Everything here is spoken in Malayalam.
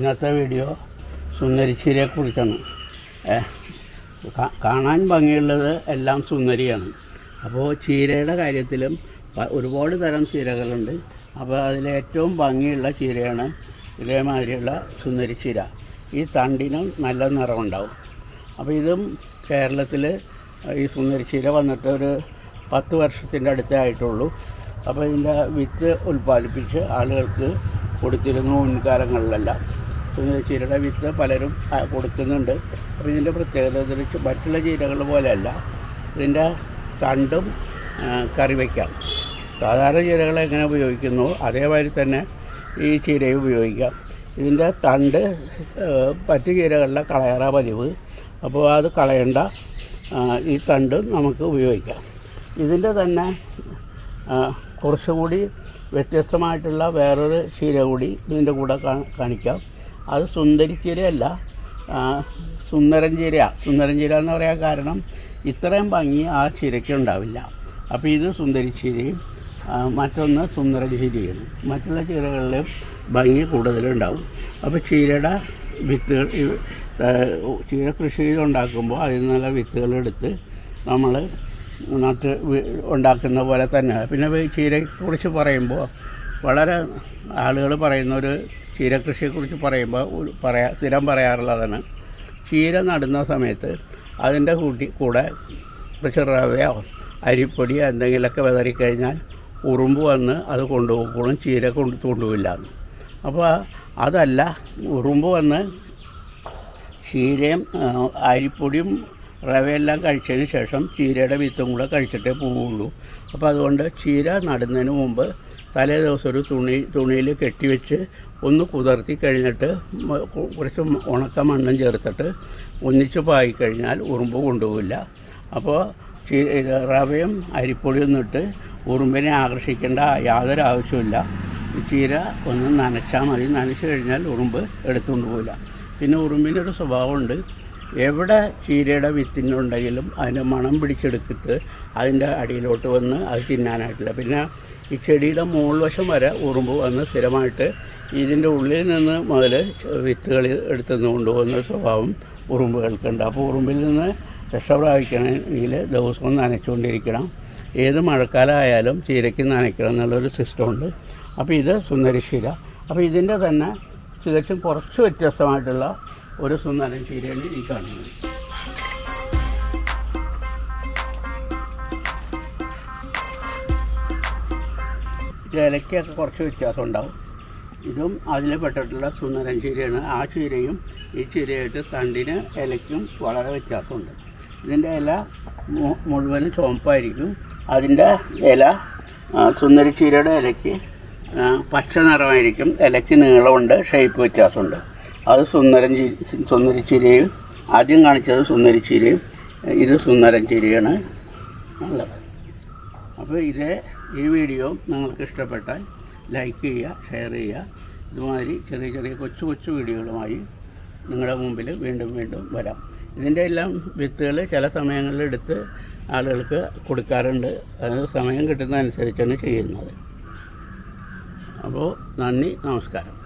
ഇന്നത്തെ വീഡിയോ കാ- കാണാൻ ഭംഗിയുള്ളത് എല്ലാം സുന്ദരിയാണ്. അപ്പോൾ ചീരയുടെ കാര്യത്തിലും ഒരുപാട് തരം ചീരകളുണ്ട്. അപ്പോൾ അതിലേറ്റവും ഭംഗിയുള്ള ചീരയാണ് ഇതേമാതിരിയുള്ള സുന്ദരിച്ചീര ഈ തണ്ടിനും നല്ല നിറമുണ്ടാവും അപ്പോൾ ഇതും കേരളത്തിൽ ഈ സുന്ദരിച്ചീര വന്നിട്ട് ഒരു പത്ത് വർഷത്തിന്റെ അടുത്തേ ആയിട്ടുള്ളൂ. അപ്പോൾ ഇതിന്റെ വിത്ത് ഉൽപ്പാദിപ്പിച്ച് ആളുകൾക്ക് കൊടുത്തിരുന്നു മുൻകാലങ്ങളിലെല്ലാം. ചീരയുടെ വിത്ത് പലരും കൊടുക്കുന്നുണ്ട്. അപ്പോൾ ഇതിന്റെ പ്രത്യേകത എന്ന് വെച്ചാൽ മറ്റുള്ള ചീരകൾ പോലെയല്ല. ഇതിന്റെ തണ്ടും കറി വയ്ക്കാം സാധാരണ ചീരകൾ എങ്ങനെ ഉപയോഗിക്കുന്നു അതേമാതിരി തന്നെ ഈ ചീരയും ഉപയോഗിക്കാം. ഇതിന്റെ തണ്ട് മറ്റു ചീരകളിലെ കളയറ പതിവ്. അപ്പോൾ അത് കളയണ്ട. ഈ തണ്ട് നമുക്ക് ഉപയോഗിക്കാം. ഇതിന്റെ തന്നെ കുറച്ചുകൂടി വ്യത്യസ്തമായിട്ടുള്ള വേറൊരു ചീര കൂടി ഇതിന്റെ കൂടെ കാണിക്കാം. അത് സുന്ദരിച്ചിരയല്ല സുന്ദരഞ്ചിര സുന്ദരഞ്ചിര എന്ന് പറയാൻ കാരണം ഇത്രയും ഭംഗി ആ ചീരയ്ക്ക് ഉണ്ടാവില്ല. അപ്പോൾ ഇത് സുന്ദരിചീരയും മറ്റൊന്ന് സുന്ദരൻ മറ്റുള്ള ചീരകളിലും ഭംഗി കൂടുതലുണ്ടാവും. അപ്പോൾ ചീരയുടെ വിത്തുകൾ ചീര കൃഷി ഉണ്ടാക്കുമ്പോൾ അതിൽ നിന്നുള്ള വിത്തുകളെടുത്ത് നമ്മൾ നട്ട് ഉണ്ടാക്കുന്ന പോലെ തന്നെ. പിന്നെ ചീരയെക്കുറിച്ച് പറയുമ്പോൾ വളരെ ആളുകൾ പറയുന്ന ഒരു ചീരകൃഷിയെക്കുറിച്ച് പറയുമ്പോൾ ഒരു പറയാ സ്ഥിരം പറയാറുള്ളതാണ്. ചീര നടുന്ന സമയത്ത് അതിന്റെ കൂട്ടി കൂടെ ചെറുവയോ റവയോ അരിപ്പൊടിയോ എന്തെങ്കിലുമൊക്കെ വിതറിക്കഴിഞ്ഞാൽ ഉറുമ്പ് വന്ന് അത് കൊണ്ടുപോകും ചീര കൊണ്ട് കൊണ്ടുപോയില്ല അപ്പോൾ അതല്ല ഉറുമ്പ് വന്ന് ചീരയും അരിപ്പൊടിയും റവയെല്ലാം കഴിച്ചതിന് ശേഷം ചീരയുടെ വിത്തും കൂടെ കഴിച്ചിട്ടേ പോവുള്ളൂ. അപ്പോൾ അതുകൊണ്ട് ചീര നടുന്നതിന് മുമ്പ് തലേ ദിവസം ഒരു തുണി തുണിയിൽ കെട്ടിവെച്ച് ഒന്ന് കുതിർത്തി കഴിഞ്ഞിട്ട് കുറച്ച് ഉണക്ക മണ്ണും ചേർത്തിട്ട് ഒന്നിച്ച് പായി കഴിഞ്ഞാൽ ഉറുമ്പ് കൊണ്ടുപോകില്ല അപ്പോൾ റവയും അരിപ്പൊടിയും ഇട്ട് ഉറുമ്പിനെ ആകർഷിക്കേണ്ട യാതൊരു ആവശ്യമില്ല ചീര ഒന്ന് നനച്ചാൽ മതി. നനച്ച് കഴിഞ്ഞാൽ ഉറുമ്പ് എടുത്തുകൊണ്ട് പോകില്ല പിന്നെ ഉറുമ്പിന്റെ ഒരു സ്വഭാവമുണ്ട്. എവിടെ ചീരയുടെ വിത്തിനുണ്ടെങ്കിലും അതിന്റെ മണം പിടിച്ചെടുത്തിട്ട് അതിന്റെ അടിയിലോട്ട് വന്ന് അത് തിന്നാനായിട്ടില്ല. പിന്നെ ഈ ചെടിയുടെ മുകൾവശം വരെ ഉറുമ്പ് വന്ന് സ്ഥിരമായിട്ട് ഇതിന്റെ ഉള്ളിൽ നിന്ന് മുതൽ വിത്തുകൾ എടുത്തുനിന്ന് കൊണ്ടുപോകുന്ന സ്വഭാവം ഉറുമ്പുകൾക്കുണ്ട്. അപ്പോൾ ഉറുമ്പിൽ നിന്ന് രക്ഷപ്രാപിക്കണമെങ്കിൽ ദിവസവും നനച്ചുകൊണ്ടിരിക്കണം. ഏത് മഴക്കാലമായാലും ചീരയ്ക്ക് നനയ്ക്കണം എന്നുള്ളൊരു സിസ്റ്റമുണ്ട്. അപ്പോൾ ഇത് സുന്ദരിശീല. അപ്പോൾ ഇതിന്റെ തന്നെ തികച്ചും കുറച്ച് വ്യത്യസ്തമായിട്ടുള്ള ഒരു സുന്ദരൻ ചീരയാണ് ഈ കാണുന്നത്. ഇലയ്ക്കൊക്കെ കുറച്ച് വ്യത്യാസം ഉണ്ടാവും. ഇതും അതിൽ പെട്ടിട്ടുള്ള സുന്ദരൻ ചീരയാണ്. ആ ചീരയും ഈ ചീരയായിട്ട് തണ്ടിന് ഇലയ്ക്കും വളരെ വ്യത്യാസമുണ്ട്. ഇതിന്റെ ഇല മുഴുവനും ചുവപ്പായിരിക്കും. അതിന്റെ ഇല സുന്ദരി ചീരയുടെ ഇലയ്ക്ക് പച്ച നിറമായിരിക്കും. ഇലയ്ക്ക് നീളമുണ്ട് ഷേപ്പ് വ്യത്യാസമുണ്ട്. അത് സുന്ദരം ചീ സുന്ദരി ആദ്യം കാണിച്ചത് സുന്ദരി ചീരയും. ഇത് സുന്ദരം ചീരയാണ്. അപ്പോൾ ഇതേ ഈ വീഡിയോ നിങ്ങൾക്ക് ഇഷ്ടപ്പെട്ടാൽ ലൈക്ക് ചെയ്യുക ഷെയർ ചെയ്യുക. ഇതുമാതിരി ചെറിയ ചെറിയ കൊച്ചു കൊച്ചു വീഡിയോകളുമായി നിങ്ങളുടെ മുമ്പിൽ വീണ്ടും വീണ്ടും വരാം. ഇതിന്റെ എല്ലാം വിത്തുകൾ ചില സമയങ്ങളിൽ എടുത്ത് ആളുകൾക്ക് കൊടുക്കാറുണ്ട്. അത് സമയം കിട്ടുന്നതനുസരിച്ചാണ് ചെയ്യുന്നത്. അപ്പോൾ നന്ദി നമസ്കാരം.